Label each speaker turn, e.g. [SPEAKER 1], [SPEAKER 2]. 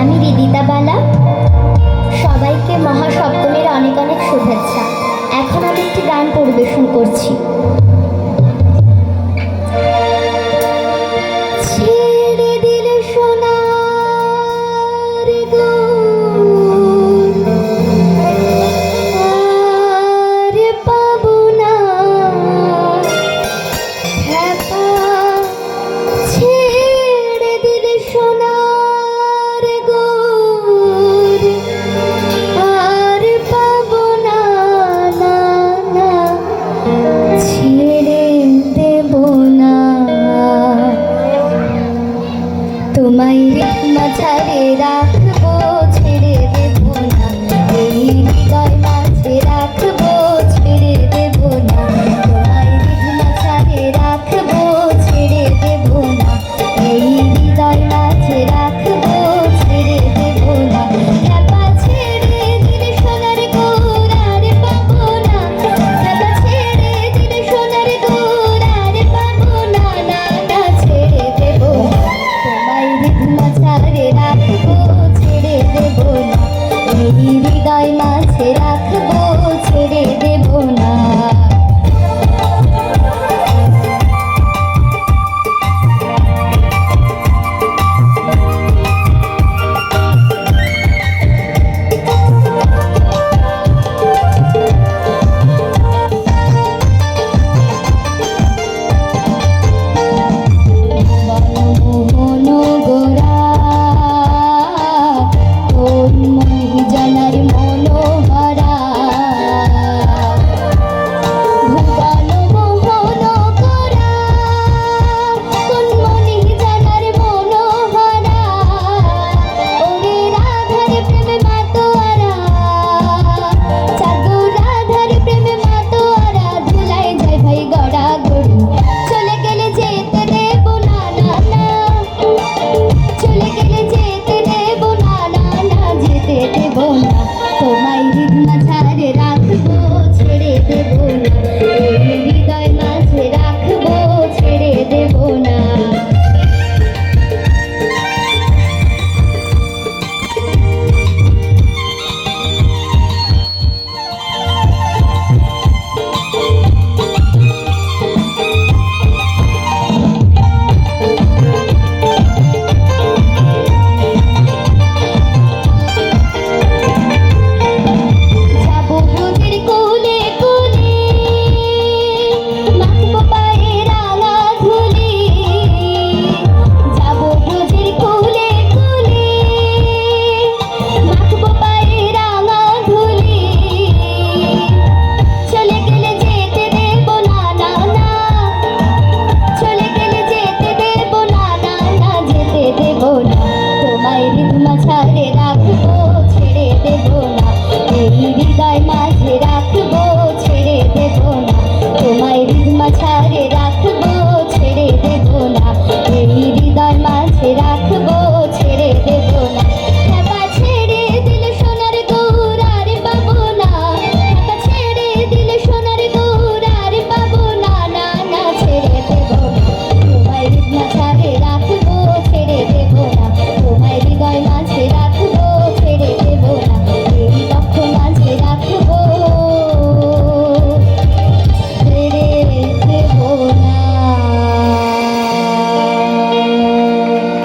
[SPEAKER 1] আমি রিদিতা বালা সবাইকে মহাসপ্তমীর অনেক অনেক শুভেচ্ছা। এখন আমি একটি গান পরিবেশন করছি। मझारे राखबो हो Yeah. না তোমায় ঋতুমা ছাড়ে রাখব।